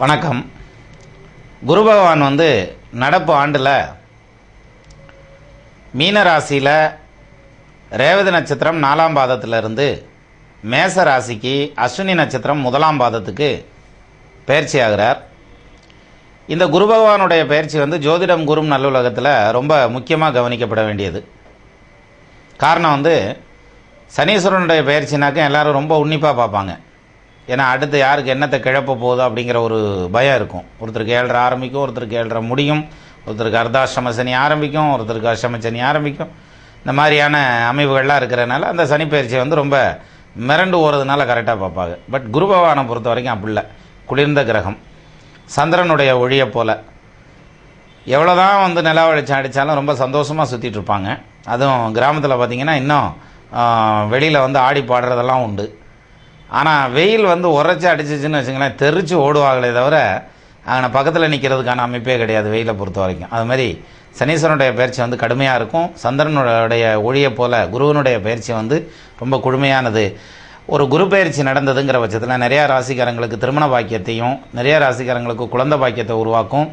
வணக்கம். குரு பகவான் வந்து நடப்பு ஆண்டில் மீன ராசியில் ரேவதி நட்சத்திரம் நாலாம் பாதத்திலிருந்து மேச ராசிக்கு அஸ்வினி நட்சத்திரம் முதலாம் பாதத்துக்கு பயிற்சி ஆகிறார் இந்த குரு பகவானுடைய பயிற்சி வந்து ஜோதிடம் குரும் நல்லுலகத்தில் ரொம்ப முக்கியமாக கவனிக்கப்பட வேண்டியது. காரணம் வந்து சனீஸ்வரனுடைய பயிற்சினாக்க எல்லோரும் ரொம்ப உன்னிப்பாக பார்ப்பாங்க. ஏன்னா அடுத்து யாருக்கு என்னத்தை கிழப்ப போகுது அப்படிங்கிற ஒரு பயம் இருக்கும். ஒருத்தருக்கு ஏழரை ஆரம்பிக்கும் ஒருத்தருக்கு ஏழரை முடியும். ஒருத்தருக்கு அர்த்தாஷ்டம சனி ஆரம்பிக்கும் ஒருத்தருக்கு அஷ்டம சனி ஆரம்பிக்கும். இந்த மாதிரியான அமைவுகள்லாம் இருக்கிறனால அந்த சனிப்பயிற்சியை வந்து ரொம்ப மிரண்டு ஓடுறதுனால கரெக்டாக பார்ப்பாங்க. பட் குரு பகவானை பொறுத்த வரைக்கும் அப்படி இல்லை. குளிர்ந்த கிரகம். சந்திரனுடைய ஒழியை போல். எவ்வளோ எவ்வளோதான் வந்து நிலா வெளிச்சம் அடித்தாலும் ரொம்ப சந்தோஷமாக சுற்றிட்டு இருப்பாங்க. அதுவும் கிராமத்தில் பார்த்திங்கன்னா இன்னும் வெளியில் வந்து ஆடி பாடுறதெல்லாம் உண்டு. ஆனால் வெயில் வந்து உரைச்சி அடிச்சிச்சுன்னு வச்சுங்களேன் தெரிச்சு ஓடுவாங்களே தவிர அங்கே பக்கத்தில் நிற்கிறதுக்கான அமைப்பே கிடையாது வெயிலை பொறுத்த வரைக்கும். அது மாதிரி சனீஸ்வரனுடைய பயிற்சி வந்து கடுமையாக இருக்கும். சந்திரனுடைய ஒழியை போல் குருவனுடைய பயிற்சி வந்து ரொம்ப குழுமையானது. ஒரு குரு பயிற்சி நடந்ததுங்கிற பட்சத்தில் நிறையா ராசிக்காரங்களுக்கு திருமண பாக்கியத்தையும் நிறைய ராசிக்காரங்களுக்கு குழந்தை பாக்கியத்தை உருவாக்கும்.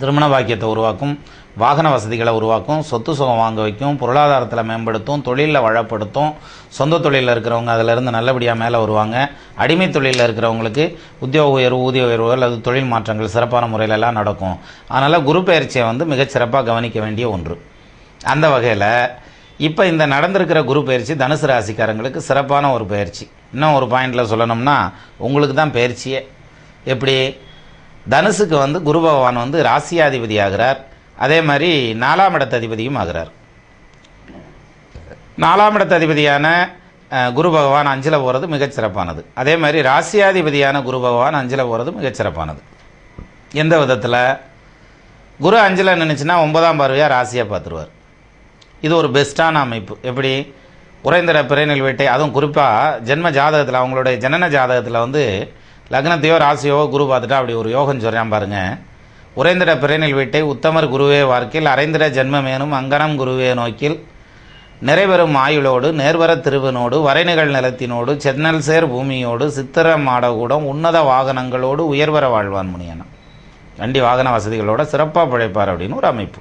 திருமண பாக்கியத்தை உருவாக்கும் வாகன வசதிகளை உருவாக்கும் சொத்து சுகம் வாங்க வைக்கும் பொருளாதாரத்தில் மேம்படுத்தும் தொழிலில் வளப்படுத்தும் சொந்த தொழிலில் இருக்கிறவங்க அதிலிருந்து நல்லபடியாக மேலே வருவாங்க. அடிமை தொழிலில் இருக்கிறவங்களுக்கு உத்தியோக உயர்வு ஊதிய உயர்வு அல்லது தொழில் மாற்றங்கள் சிறப்பான முறையிலெல்லாம் நடக்கும். அதனால் குரு பயிற்சியை வந்து மிகச்சிறப்பாக கவனிக்க வேண்டிய ஒன்று. அந்த வகையில் இப்போ இந்த நடந்திருக்கிற குரு பயிற்சி தனுசு ராசிக்காரங்களுக்கு சிறப்பான ஒரு பயிற்சி. இன்னும் ஒரு பாயிண்டில் சொல்லணும்னா உங்களுக்கு தான் பயிற்சியே. எப்படி? தனுசுக்கு வந்து குரு பகவான் வந்து ராசியாதிபதி ஆகிறார். அதே மாதிரி நாலாம் இடத்த அதிபதியும் ஆகிறார். நாலாம் இடத்த அதிபதியான குரு பகவான் அஞ்சில் போகிறது மிகச்சிறப்பானது அதே மாதிரி ராசியாதிபதியான குரு பகவான் அஞ்சில் போகிறது மிகச்சிறப்பானது எந்த விதத்தில்? குரு அஞ்சில் நின்றுச்சுன்னா ஒன்பதாம் பார்வையாக ராசியாக பார்த்துருவார். இது ஒரு பெஸ்ட்டான அமைப்பு. எப்படி? உறைந்திர பிறைநில் வீட்டை அதுவும் குறிப்பாக ஜென்ம ஜாதகத்தில் அவங்களுடைய ஜனன ஜாதகத்தில் வந்து லக்னத்தையோ ராசியோ குரு பார்த்துட்டா அப்படி ஒரு யோகம் சொல்கிறான் பாருங்க. உறைந்திட பிறைநில் வீட்டை உத்தமர் குருவே வார்க்கில் அரைந்திட ஜென்மமேனும் அங்கனம் குருவே நோக்கில் நிறைவரும் ஆயுளோடு நேர்வர திருவனோடு வரைநிகழ் நிலத்தினோடு சென்னல் சேர் பூமியோடு சித்திர மாடகூடம் உன்னத வாகனங்களோடு உயர்வர வாழ்வான் முனியனம் வண்டி வாகன வசதிகளோட சிறப்பாக பிழைப்பார் அப்படின்னு ஒரு அமைப்பு.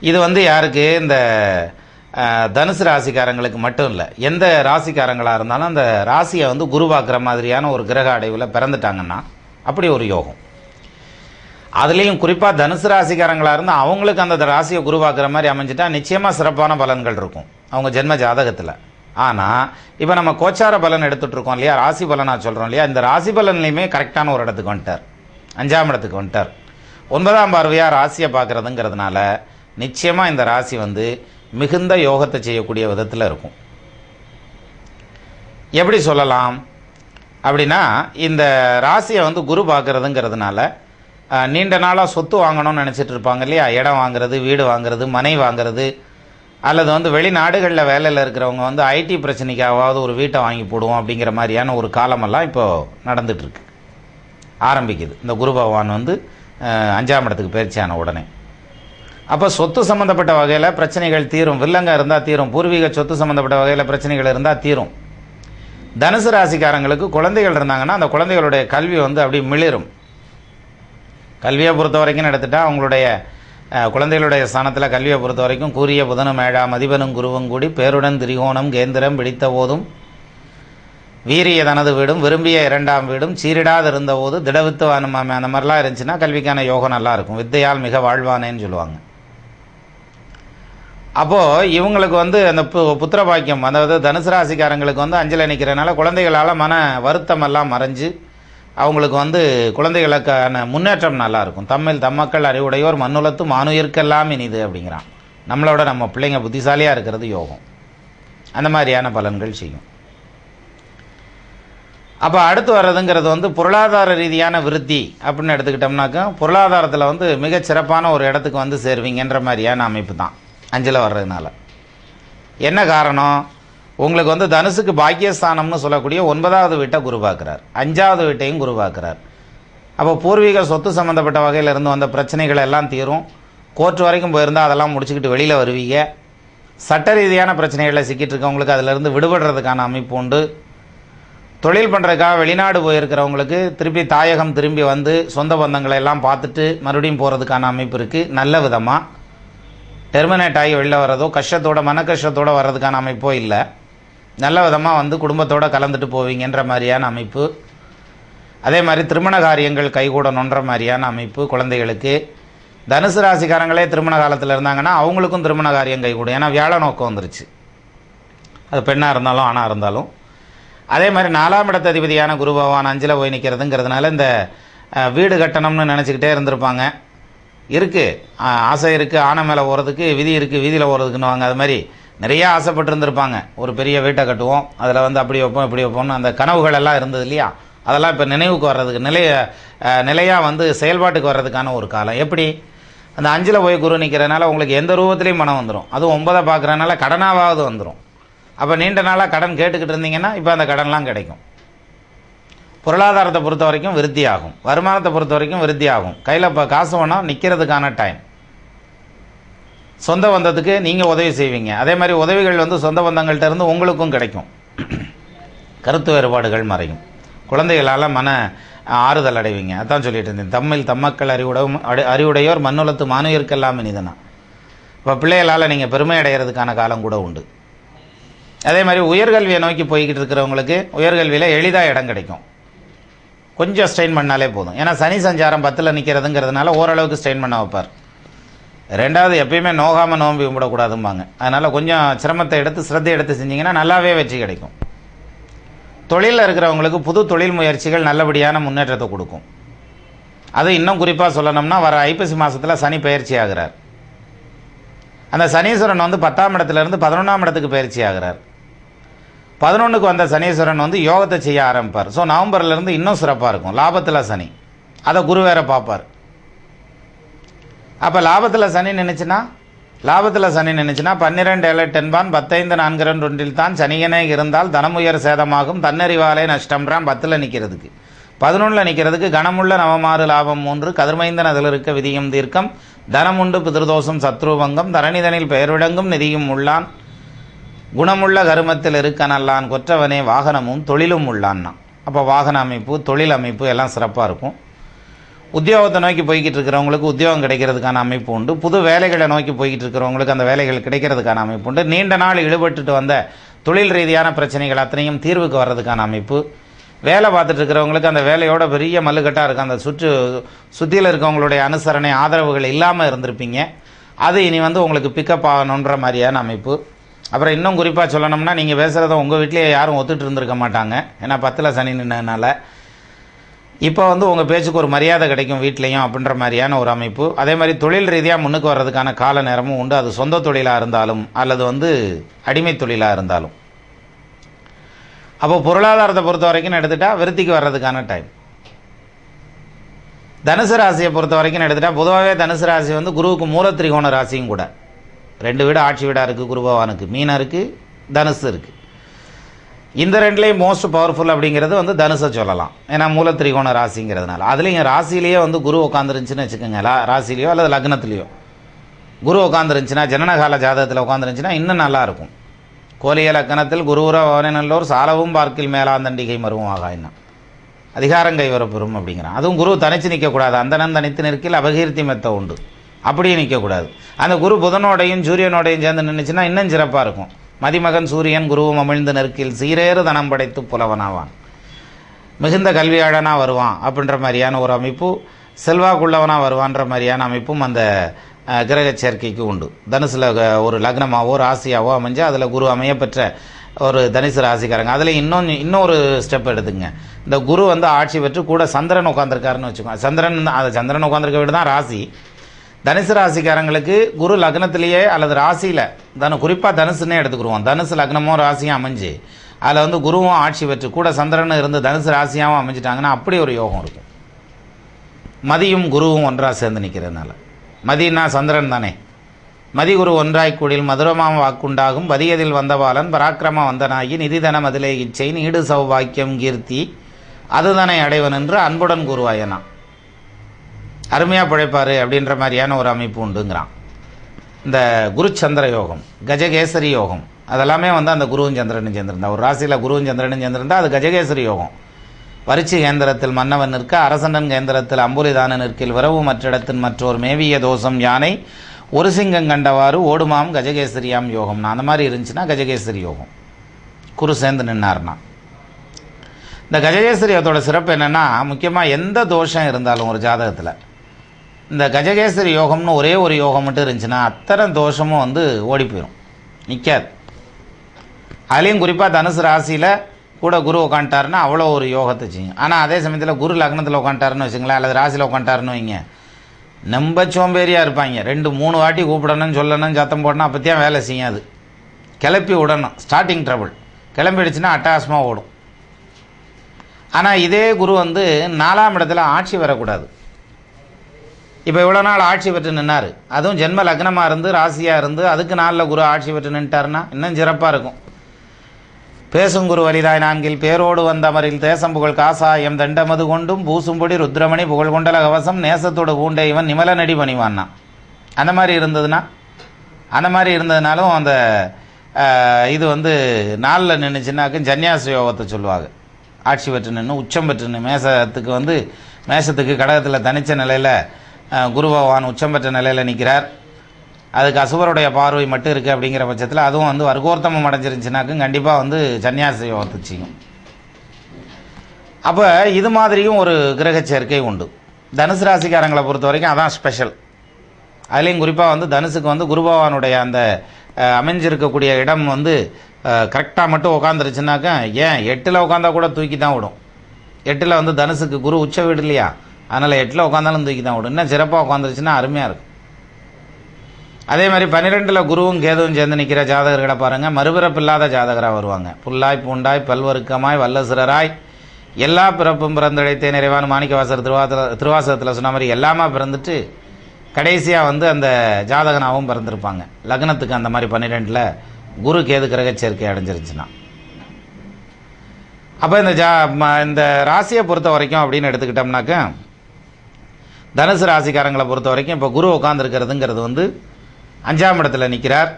இது வந்து யாருக்கு? இந்த தனுசு ராசிக்காரங்களுக்கு மட்டும் இல்லை. எந்த ராசிக்காரங்களாக இருந்தாலும் அந்த ராசியை வந்து குரு மாதிரியான ஒரு கிரக அடைவில் பிறந்துட்டாங்கன்னா அப்படி ஒரு யோகம். அதுலேயும் குறிப்பாக தனுசு ராசிக்காரங்களாக இருந்தால் அவங்களுக்கு அந்த ராசியை குரு மாதிரி அமைஞ்சிட்டா நிச்சயமாக சிறப்பான பலன்கள் இருக்கும். அவங்க ஜென்ம ஜாதகத்தில். ஆனால் இப்போ நம்ம கோச்சார பலன் எடுத்துகிட்டு இருக்கோம் இல்லையா? ராசி பலனாக சொல்கிறோம் இல்லையா? இந்த ராசி பலன்லையுமே கரெக்டான ஒரு இடத்துக்கு வந்துட்டார். அஞ்சாம் இடத்துக்கு வந்துட்டார். ஒன்பதாம் பார்வையாக ராசியை பார்க்குறதுங்கிறதுனால நிச்சயமாக இந்த ராசி வந்து மிகுந்த யோகத்தை செய்யக்கூடிய விதத்தில் இருக்கும். எப்படி சொல்லலாம்? அப்படின்னா இந்த ராசியை வந்து குரு பார்க்குறதுங்கிறதுனால நீண்ட நாளாக சொத்து வாங்கணும்னு நினச்சிட்டு இருப்பாங்க இல்லையா? இடம் வாங்குறது வீடு வாங்குறது மனை வாங்குறது அல்லது வந்து வெளிநாடுகளில் வேலையில் இருக்கிறவங்க வந்து ஐடி பிரச்சனைக்காவது ஒரு வீட்டை வாங்கி போடுவோம் அப்படிங்கிற மாதிரியான ஒரு காலமெல்லாம் இப்போது நடந்துகிட்ருக்கு ஆரம்பிக்குது. இந்த குரு பகவான் வந்து அஞ்சாம் இடத்துக்கு பயிற்சியான உடனே. அப்போ சொத்து சம்மந்தப்பட்ட வகையில் பிரச்சனைகள் தீரும். வில்லங்க இருந்தால் தீரும். பூர்வீக சொத்து சம்மந்தப்பட்ட வகையில் பிரச்சனைகள் இருந்தால் தீரும். தனுசு ராசிக்காரங்களுக்கு குழந்தைகள் இருந்தாங்கன்னா அந்த குழந்தைகளுடைய கல்வி வந்து அப்படி மிளிரும். கல்வியை பொறுத்த வரைக்கும் எடுத்துட்டா அவங்களுடைய குழந்தைகளுடைய ஸ்தானத்தில் கல்வியை பொறுத்த வரைக்கும் கூறிய புதனும் ஏழாம் அதிபனும் குருவும் கூடி பேருடன் திரிகோணம் கேந்திரம் பிடித்த போதும் வீரிய தனது வீடும் விரும்பிய இரண்டாம் வீடும் சீரிடாது இருந்தபோது திடவித்துவானும் அந்த மாதிரிலாம் இருந்துச்சுன்னா கல்விக்கான யோகம் நல்லாயிருக்கும் வித்தையால் மிக வாழ்வானேன்னு சொல்லுவாங்க. அப்போது இவங்களுக்கு வந்து அந்த பு புத்திர பாக்கியம் அதாவது தனுசு ராசிக்காரங்களுக்கு வந்து அஞ்சலி நிற்கிறனால குழந்தைகளால் மன வருத்தமெல்லாம் மறைஞ்சு அவங்களுக்கு வந்து குழந்தைகளுக்கான முன்னேற்றம் நல்லாயிருக்கும் தமிழ் தம்மக்கள் அறிவுடையோர் மண்ணுலத்து மானுயிர்க்கெல்லாம் இனிது அப்படிங்கிறான். நம்மளோட நம்ம பிள்ளைங்க புத்திசாலியாக இருக்கிறது யோகம். அந்த மாதிரியான பலன்கள் செய்யும். அப்போ அடுத்து வர்றதுங்கிறது வந்து பொருளாதார ரீதியான விருத்தி அப்படின்னு எடுத்துக்கிட்டோம்னாக்கா பொருளாதாரத்தில் வந்து மிகச் சிறப்பான ஒரு இடத்துக்கு வந்து சேருவீங்கன்ற மாதிரியான அமைப்பு தான். அஞ்சில் வர்றதுனால. என்ன காரணம்? உங்களுக்கு வந்து தனுசுக்கு பாக்கியஸ்தானம்னு சொல்லக்கூடிய ஒன்பதாவது வீட்டை குருவாக்குறார் அஞ்சாவது வீட்டையும் குருவாக்குறார் அப்போ பூர்வீக சொத்து சம்மந்தப்பட்ட வகையில் இருந்து வந்த பிரச்சனைகள் எல்லாம் தீரும். கோர்ட் வரைக்கும் போயிருந்தால் அதெல்லாம் முடிச்சுக்கிட்டு வெளியில் வருவீங்க. சட்ட ரீதியான பிரச்சனைகளில் சிக்கிட்டு இருக்கவங்களுக்கு அதிலிருந்து விடுபடுறதுக்கான அமைப்பு உண்டு. தொழில் பண்ணுறதுக்காக வெளிநாடு போயிருக்கிறவங்களுக்கு திருப்பி தாயகம் திரும்பி வந்து சொந்த பந்தங்களை எல்லாம் பார்த்துட்டு மறுபடியும் போகிறதுக்கான அமைப்பு இருக்குது நல்ல விதமாக டெர்மினேட் ஆகி வெளில வர்றதோ கஷ்டத்தோட மன கஷ்டத்தோட வர்றதுக்கான அமைப்போ இல்லை. நல்ல விதமாக வந்து குடும்பத்தோடு கலந்துட்டு போவீங்கன்ற மாதிரியான அமைப்பு. அதே மாதிரி திருமண காரியங்கள் கைகூடணுன்ற மாதிரியான அமைப்பு குழந்தைகளுக்கு. தனுசு ராசிக்காரங்களே திருமண காலத்தில் இருந்தாங்கன்னா அவங்களுக்கும் திருமண காரியம் கைகூடும். ஏன்னா வியாழ நோக்கம் வந்துருச்சு. அது பெண்ணாக இருந்தாலும் ஆணாக இருந்தாலும். அதே மாதிரி நாலாம் இடத்த அதிபதியான குரு பகவான் அஞ்சில் போய் நிற்கிறதுங்கிறதுனால இந்த வீடு கட்டணம்னு நினச்சிக்கிட்டே இருந்திருப்பாங்க. இருக்குது ஆசை இருக்குது ஆனை மேலே போகிறதுக்கு விதி இருக்குது வீதியில் போகிறதுக்குன்னு வாங்க அது மாதிரி நிறையா ஆசைப்பட்டிருந்திருப்பாங்க. ஒரு பெரிய வீட்டை கட்டுவோம் அதில் வந்து அப்படி வைப்போம் இப்படி வைப்போம்னு அந்த கனவுகள் எல்லாம் இருந்தது இல்லையா? அதெல்லாம் இப்போ நினைவுக்கு வர்றதுக்கு நிலைய நிலையாக வந்து செயல்பாட்டுக்கு வர்றதுக்கான ஒரு காலம். எப்படி? அந்த அஞ்சில் போய் குரு நிற்கிறனால உங்களுக்கு எந்த ரூபத்துலேயும் மனம் வந்துடும் அதுவும் ஒன்பதை பார்க்குறனால கடனாவது வந்துடும் அப்போ நீண்ட நாளாக கடன் கேட்டுக்கிட்டு இருந்தீங்கன்னா இப்போ அந்த கடன்லாம் கிடைக்கும். பொருளாதாரத்தை பொறுத்த வரைக்கும் விருத்தி ஆகும் வருமானத்தை பொறுத்த வரைக்கும் விருத்தி ஆகும் கையில் இப்போ காசு வேணால் நிற்கிறதுக்கான டைம் சொந்த பந்தத்துக்கு நீங்கள் உதவி செய்வீங்க. அதே மாதிரி உதவிகள் வந்து சொந்த பந்தங்கள்கிட்ட இருந்து உங்களுக்கும் கிடைக்கும். கருத்து வேறுபாடுகள் மறையும். குழந்தைகளால் மன ஆறுதல் அடைவீங்க. அதான் சொல்லிட்டு இருந்தேன். தம்மில் தம்மக்கள் அறிவுடவும் அடி- அறிவுடையோர் மண்ணுலத்து மானுயிர்க்கெல்லாம் இனிதனா. இப்போ பிள்ளைகளால் நீங்கள் பெருமை அடைகிறதுக்கான காலம் கூட உண்டு. அதே மாதிரி உயர்கல்வியை நோக்கி போய்கிட்டு இருக்கிறவங்களுக்கு உயர்கல்வியில் எளிதாக இடம் கிடைக்கும். கொஞ்சம் ஸ்ட்ரெயின் பண்ணாலே போதும். ஏன்னா சனி சஞ்சாரம் பத்தில் நிற்கிறதுங்கிறதுனால ஓரளவுக்கு ஸ்ட்ரெயின் பண்ண வைப்பார். ரெண்டாவது எப்பயுமே நோகாமல் நோம்பி கும்பிடக்கூடாதும்பாங்க. அதனால் கொஞ்சம் சிரமத்தை எடுத்து சிரத்தை எடுத்து செஞ்சீங்கன்னா நல்லாவே வெற்றி கிடைக்கும். தொழிலில் இருக்கிறவங்களுக்கு புது தொழில் முயற்சிகள் நல்லபடியான முன்னேற்றத்தை கொடுக்கும். அது இன்னும் குறிப்பாக சொல்லணும்னா வர ஐப்பசி மாதத்தில் சனி பயிற்சி ஆகிறார். அந்த சனீஸ்வரன் வந்து பத்தாம் இடத்துல இருந்து பதினொன்றாம் இடத்துக்கு பயிற்சி ஆகிறார். பதினொன்றுக்கு வந்த சனீஸ்வரன் வந்து யோகத்தை செய்ய ஆரம்பிப்பார். ஸோ நவம்பர்லேருந்து இன்னும் சிறப்பாக இருக்கும். லாபத்தில் சனி. அதை குரு வேற பார்ப்பார் அப்போ லாபத்தில் சனி நினைச்சுன்னா லாபத்தில் சனி நினைச்சுன்னா பன்னிரெண்டு ஏழு டென்பான் பத்தைந்து நான்கு ரெண்டு ஒன்றில் தான் சனியனே இருந்தால் தனமுயர் சேதமாகும். தன்னறிவாலே நஷ்டம்ன்றான் பத்தில் நிற்கிறதுக்கு பதினொன்றில் நிற்கிறதுக்கு கனமுள்ள நவமாறு லாபம் மூன்று கதிர்மைந்தன் அதில் இருக்க விதியும் தீர்க்கம். தனமுண்டு பிதிர்தோஷம் சத்ருவங்கம் தரணிதனில் பெயர்விடங்கும் நிதியும் உள்ளான். குணமுள்ள கருமத்தில் இருக்கனல்லான் கொற்றவனே வாகனமும் தொழிலும் உள்ளான்னா. அப்போ வாகன அமைப்பு தொழில் அமைப்பு எல்லாம் சிறப்பாக இருக்கும். உத்தியோகத்தை நோக்கி போய்கிட்டு இருக்கிறவங்களுக்கு உத்தியோகம் கிடைக்கிறதுக்கான அமைப்பு உண்டு. புது வேலைகளை நோக்கி போய்கிட்டு இருக்கிறவங்களுக்கு அந்த வேலைகள் கிடைக்கிறதுக்கான அமைப்பு உண்டு. நீண்ட நாள் ஈடுபட்டுட்டு வந்த தொழில் ரீதியான பிரச்சனைகள் அத்தனையும் தீர்வுக்கு வர்றதுக்கான அமைப்பு. வேலை பார்த்துட்டு இருக்கிறவங்களுக்கு அந்த வேலையோட பெரிய மல்லுக்கட்டாக இருக்கும் அந்த சுற்று சுற்றியில் இருக்கவங்களுடைய அனுசரணை ஆதரவுகள் இல்லாமல் இருந்திருப்பீங்க. அது இனி வந்து உங்களுக்கு பிக்கப் ஆகணுன்ற மாதிரியான அமைப்பு. அப்புறம் இன்னும் குறிப்பாக சொல்லணும்னா நீங்கள் பேசுகிறத உங்கள் வீட்லேயே யாரும் ஒத்துட்டு இருந்திருக்க மாட்டாங்க. ஏன்னா பத்தில் சனி நின்னதுனால. இப்போ வந்து உங்கள் பேச்சுக்கு ஒரு மரியாதை கிடைக்கும் வீட்லேயும் அப்படின்ற மாதிரியான ஒரு அமைப்பு. அதே மாதிரி தொழில் ரீதியாக முன்னுக்கு வர்றதுக்கான கால நேரமும் உண்டு. அது சொந்த தொழிலாக இருந்தாலும் அல்லது வந்து அடிமை தொழிலாக இருந்தாலும். அப்போ பொருளாதாரத்தை பொறுத்த வரைக்கும் எடுத்துட்டால் விருத்திக்கு வர்றதுக்கான டைம் தனுசு ராசியை பொறுத்த வரைக்கும் எடுத்துட்டால் பொதுவாகவே தனுசு ராசி வந்து குருவுக்கு மூல திரிகோண ராசியும் கூட. ரெண்டு வீடு ஆட்சி வீடாக இருக்குது குருபவானுக்கு மீனாக இருக்குது தனுசு இருக்குது இந்த ரெண்டுலேயும் மோஸ்ட் பவர்ஃபுல் அப்படிங்கிறது வந்து தனுசை சொல்லலாம். ஏன்னா மூல திரிகோண ராசிங்கிறதுனால. அதுலேயும் ராசிலேயே வந்து குரு உட்காந்துருந்துச்சுன்னு வச்சுக்கோங்க. லா ராசிலேயோ அல்லது லக்னத்துலேயோ. குரு உட்காந்துருந்துச்சுன்னா ஜனனகால ஜாதகத்தில் உட்காந்துருந்துச்சுன்னா இன்னும் நல்லாயிருக்கும் கோலிய லக்கணத்தில் குருவுர நல்லோர் சாலவும் பார்க்கில் மேலாந்தண்டிகை மருவும் என்ன? அதிகாரம் கைவரப்பெறும் அப்படிங்கிறான். அதுவும் குரு தனிச்சு நிற்கக்கூடாது அந்தனன் தனித்து நிற்கில் அபகீர்த்தி மெத்த உண்டு. அப்படியே நிற்கக்கூடாது அந்த குரு புதனோடையும் சூரியனோடையும் சேர்ந்து நின்றுச்சுன்னா இன்னும் சிறப்பாக இருக்கும். மதிமகன் சூரியன் குருவும் அமிழ்ந்து நெருக்கில் சீரேறு தனம் படைத்து புலவனாவான். மிகுந்த கல்வியாளனாக வருவான் அப்படின்ற மாதிரியான ஒரு அமைப்பு செல்வாக்குள்ளவனாக வருவான்ற மாதிரியான அமைப்பும் அந்த கிரக சேர்க்கைக்கு உண்டு. தனுசில் ஒரு லக்னமாவோ ராசியாவோ அமைஞ்சு அதில் குரு அமையப்பெற்ற ஒரு தனுசு ராசிக்காரங்க. அதில் இன்னும் இன்னொரு ஸ்டெப் எடுத்துங்க. இந்த குரு வந்து ஆட்சி பெற்று கூட சந்திரன் உட்காந்துருக்காருன்னு வச்சுக்கோங்க. சந்திரன் அந்த அது சந்திரன் உட்காந்துருக்க வீடு தான் ராசி. தனுசு ராசிக்காரங்களுக்கு குரு லக்னத்திலேயே அல்லது ராசியில் தனு குறிப்பாக தனுசுன்னே எடுத்துக்கிடுவோம் தனுசு லக்னமும் ராசியும் அமைஞ்சு அதில் வந்து குருவும் ஆட்சி பெற்று கூட சந்திரன் இருந்து தனுசு ராசியாகவும் அமைஞ்சிட்டாங்கன்னா அப்படி ஒரு யோகம் இருக்கும். மதியும் குருவும் ஒன்றாக சேர்ந்து நிற்கிறதுனால மதினா சந்திரன் தானே. மதிகுரு ஒன்றாய் கூடில் மதுரமாம் வாக்குண்டாகும். வதியதில் வந்தபாலன் பராக்கிரம வந்தனாகி நிதிதன மதிலே இச்சை நீடு சௌபாக்கியம் கீர்த்தி. அதுதானே அடைவன் என்று அன்புடன் குருவாயனான் அருமையாக பிழைப்பார் அப்படின்ற மாதிரியான ஒரு அமைப்பு உண்டுங்கிறான். இந்த குருச்சந்திர யோகம் கஜகேசரி யோகம் அதெல்லாமே வந்து அந்த குருவும் சந்திரனும் சேர்ந்திருந்தா. ஒரு ராசியில் குருவும் சந்திரனும் சேர்ந்திருந்தா அது கஜகேசரி யோகம். வரிச்சி கேந்திரத்தில் மன்னவன் நிற்க அரசனன் கேந்திரத்தில் அம்புலிதான நிற்கில் விரவு மற்றிடத்தின் மற்றொரு மேவிய தோஷம் யானை ஒரு சிங்கம் கண்டவாறு ஓடுமாம் கஜகேசரியாம் யோகம்னா அந்த மாதிரி இருந்துச்சுன்னா கஜகேசரி யோகம். குரு சேர்ந்து நின்னார்னா. இந்த கஜகேசரி யோகத்தோட சிறப்பு என்னென்னா முக்கியமாக எந்த தோஷம் இருந்தாலும் ஒரு ஜாதகத்தில் இந்த கஜகேசரி யோகம்னு ஒரே ஒரு யோகம் மட்டும் இருந்துச்சுன்னா அத்தனை தோஷமும் வந்து ஓடி போயிடும் நிற்காது அதுலேயும் குறிப்பாக தனுசு ராசியில் கூட குரு உட்காந்துட்டாருன்னா அவ்வளோ ஒரு யோகத்தை செய்யும். ஆனால் அதே சமயத்தில் குரு லக்னத்தில் உட்காந்துட்டாருன்னு வச்சுங்களேன் அல்லது ராசியில் உட்காந்துட்டாருன்னு வைங்க. நம்ப சோம்பேறியாக இருப்பாங்க. ரெண்டு மூணு வாட்டி கூப்பிடணும் சொல்லணும் சத்தம் போடணும் அப்போத்தியாக வேலை செய்யாது. கிளப்பி விடணும். ஸ்டார்டிங் ட்ரபிள் கிளம்பிடுச்சுன்னா அட்டகாசமாக ஓடும். ஆனால் இதே குரு வந்து நாலாம் இடத்துல ஆட்சி வரக்கூடாது. இப்போ இவ்வளோ நாள் ஆட்சி பெற்று நின்னார். அதுவும் ஜென்ம லக்னமாக இருந்து ராசியாக இருந்து அதுக்கு நாளில் குரு ஆட்சி பெற்று நின்ட்டாருன்னா இன்னும் சிறப்பாக இருக்கும். பேசும் குரு வலிதாய் நான்கில் பேரோடு வந்த அமரில் தேசம் புகழ் காசாயம் தண்டமது கொண்டும் பூசும்பொடி ருத்ரமணி புகழ் கொண்டல கவசம் நேசத்தோடு பூண்ட இவன் நிமலநடி பணிவான்னா. அந்த மாதிரி இருந்ததுன்னா அந்த மாதிரி இருந்ததுனாலும் அந்த இது வந்து நாளில் நின்றுச்சுன்னாக்க ஜன்யாச யோகத்தை சொல்லுவாங்க. ஆட்சி பெற்று நின்று உச்சம் பெற்று நின்று மேசத்துக்கு வந்து மேசத்துக்கு கடகத்தில் தனித்த நிலையில் குரு பகவான் உச்சம் பெற்ற நிலையில் நிற்கிறார் அதுக்கு அசுவருடைய பார்வை மட்டும் இருக்குது அப்படிங்கிற பட்சத்தில் அதுவும் வந்து வர்க்கோர்த்தமம் அடைஞ்சிருந்துச்சுனாக்கும் கண்டிப்பாக வந்து சன்னியாச யோகத்தை செய்யும். அப்போ இது மாதிரியும் ஒரு கிரக சேர்க்கை உண்டு. தனுசு ராசிக்காரங்களை பொறுத்த வரைக்கும் அதான் ஸ்பெஷல் அதுலேயும் குறிப்பாக வந்து தனுசுக்கு வந்து குரு பகவானுடைய அந்த அமைஞ்சிருக்கக்கூடிய இடம் வந்து கரெக்டாக மட்டும் உட்காந்துருச்சுனாக்கா ஏன் எட்டில் உட்காந்தா கூட தூக்கி தான் விடும். எட்டில் வந்து தனுசுக்கு குரு உச்ச வீடு இல்லையா? அதனால் எட்டில் உட்காந்தாலும் தூக்கி தான் விடும் இன்னும் சிறப்பாக உட்காந்துருச்சுன்னா அருமையாக இருக்கும். அதே மாதிரி பன்னிரெண்டில் குருவும் கேதுவும் சேர்ந்து நிற்கிற ஜாதகர்களை பாருங்கள் மறுபிறப்பு இல்லாத ஜாதகராக வருவாங்க. புல்லாய் பூண்டாய் பல்வருக்கமாய் வல்லசிறராய் எல்லா பிறப்பும் பிறந்தழைத்தே நிறைவான மாணிக்கவாசர் திருவாசல திருவாசகத்தில் சொன்ன மாதிரி எல்லாமே பிறந்துட்டு கடைசியாக வந்து அந்த ஜாதகனாகவும் பிறந்திருப்பாங்க. லக்னத்துக்கு அந்த மாதிரி பன்னிரெண்டில் குரு கேது கிரக சேர்க்கை அடைஞ்சிருச்சுன்னா. அப்போ இந்த ஜா இந்த ராசியை பொறுத்த வரைக்கும் அப்படின்னு எடுத்துக்கிட்டோம்னாக்க தனுசு ராசிக்காரங்களை பொறுத்த வரைக்கும் இப்போ குரு உட்காந்துருக்கிறதுங்கிறது வந்து அஞ்சாம் இடத்துல நிற்கிறார்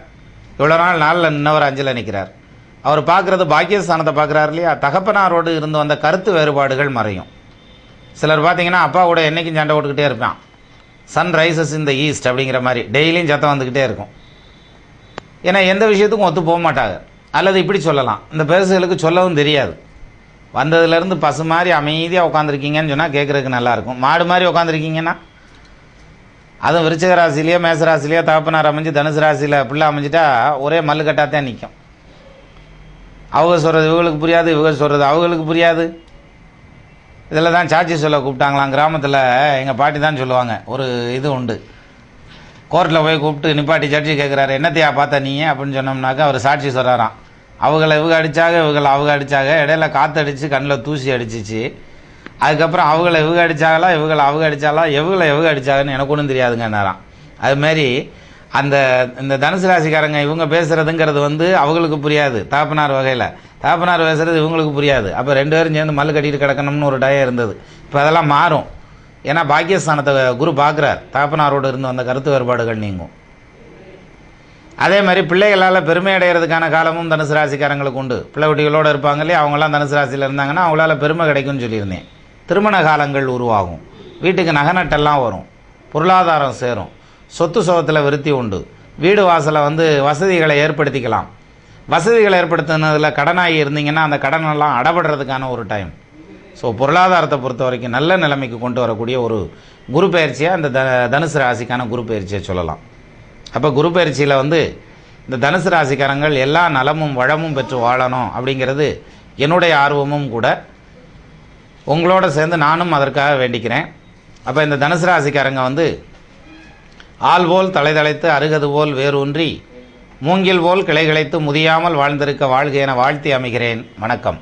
இவ்வளோ நாள் நாளில் நின்னவர் அஞ்சில் நிற்கிறார் அவர் பார்க்குறது பாக்கியஸ்தானத்தை பார்க்குறாரு இல்லையா? தகப்பனாரோடு இருந்து வந்த கருத்து வேறுபாடுகள் மறையும். சிலர் பார்த்தீங்கன்னா அப்பா கூட என்றைக்கும் சண்டை போட்டுக்கிட்டே இருப்பான். சன் ரைசஸ் இந்த ஈஸ்ட் அப்படிங்கிற மாதிரி. டெய்லியும் சத்தம் வந்துக்கிட்டே இருக்கும். ஏன்னா எந்த விஷயத்துக்கும் ஒத்து போக மாட்டாங்க. அல்லது இப்படி சொல்லலாம். இந்த பெருசுகளுக்கு சொல்லவும் தெரியாது. வந்ததுலேருந்து பசு மாதிரி அமைதியாக உட்காந்துருக்கீங்கன்னு சொன்னால் கேட்குறதுக்கு நல்லாயிருக்கும். மாடு மாதிரி உட்காந்துருக்கீங்கன்னா அதுவும் விருச்சக ராசிலேயோ மேச ராசிலேயோ தகப்பனார் அமைஞ்சு தனுசு ராசியில் பிள்ளை அமைஞ்சிட்டா ஒரே மல்லுக்கட்டாக தான் நிற்கும் அவங்க சொல்கிறது இவங்களுக்கு புரியாது இவங்க சொல்கிறது அவங்களுக்கு புரியாது. இதில் தான் சாட்சி சொல்ல கூப்பிட்டாங்களாம். கிராமத்தில் எங்கள் பாட்டி தான் சொல்லுவாங்க ஒரு இது உண்டு. கோர்ட்டில் போய் கூப்பிட்டு நிப்பாட்டி சாட்சி கேட்குறாரு என்னத்தையா பார்த்த நீ அப்படின்னு சொன்னோம்னாக்கா அவர் சாட்சி சொல்கிறாராம் அவங்கள இவங்க அடித்தாங்க இவங்களை அவங்க அடித்தாங்க இடையில காற்றடிச்சு கண்ணில் தூசி அடிச்சிச்சு. அதுக்கப்புறம் அவங்கள இவங்க அடித்தாங்களா இவங்களை அவங்க அடித்தாங்களா இவங்கள இவங்க அடித்தாங்கன்னு எனக்கு ஒன்றும் தெரியாதுங்க நேரம் அதுமாரி அந்த இந்த தனுசு ராசிக்காரங்க இவங்க பேசுகிறதுங்கிறது வந்து அவங்களுக்கு புரியாது. தாப்பனார் வகையில். தாப்பனார் பேசுகிறது இவங்களுக்கு புரியாது. அப்போ ரெண்டு பேரும் சேர்ந்து மல்லு கட்டிட்டு கிடக்கணும்னு ஒரு டயம் இருந்தது. இப்போ அதெல்லாம் மாறும். ஏன்னா பாக்கியஸ்தானத்தை குரு பார்க்குறார் தாப்பனாரோடு இருந்து வந்த கருத்து வேறுபாடுகள் நீங்கும். அதே மாதிரி பிள்ளைகளால் பெருமை அடைகிறதுக்கான காலமும் தனுசு ராசிக்காரங்களுக்கு உண்டு. பிள்ளை குட்டிகளோடு இருப்பாங்க இல்லையா? அவங்களாம் தனுசு ராசியில் இருந்தாங்கன்னா அவங்களால பெருமை கிடைக்கும்னு சொல்லியிருந்தேன். திருமண காலங்கள் உருவாகும். வீட்டுக்கு நகநட்டெல்லாம் வரும். பொருளாதாரம் சேரும். சொத்து சுகத்தில் விருத்தி உண்டு. வீடு வாசலை வந்து வசதிகளை ஏற்படுத்திக்கலாம். வசதிகளை ஏற்படுத்தினதில் கடனாகி இருந்தீங்கன்னா அந்த கடனெல்லாம் அடபடுறதுக்கான ஒரு டைம் ஸோ பொருளாதாரத்தை பொறுத்த வரைக்கும் நல்ல நிலைமைக்கு கொண்டு வரக்கூடிய ஒரு குரு பயிற்சியாக அந்த த தனுசு ராசிக்கான குரு பயிற்சியை சொல்லலாம். அப்போ குரு பயிற்சியில் வந்து இந்த தனுசு ராசிக்காரங்கள் எல்லா நலமும் வளமும் பெற்று வாழணும் அப்படிங்கிறது என்னுடைய ஆர்வமும் கூட. உங்களோட சேர்ந்து நானும் அதற்காக வேண்டிக்கிறேன். அப்போ இந்த தனுசு ராசிக்காரங்க வந்து ஆள் போல் தலைதலைத்து அருகது போல் வேரூன்றி மூங்கில் போல் கிளைகிழைத்து முதியாமல் வாழ்ந்திருக்க வாழ்க என வாழ்த்தி அமைகிறேன். வணக்கம்.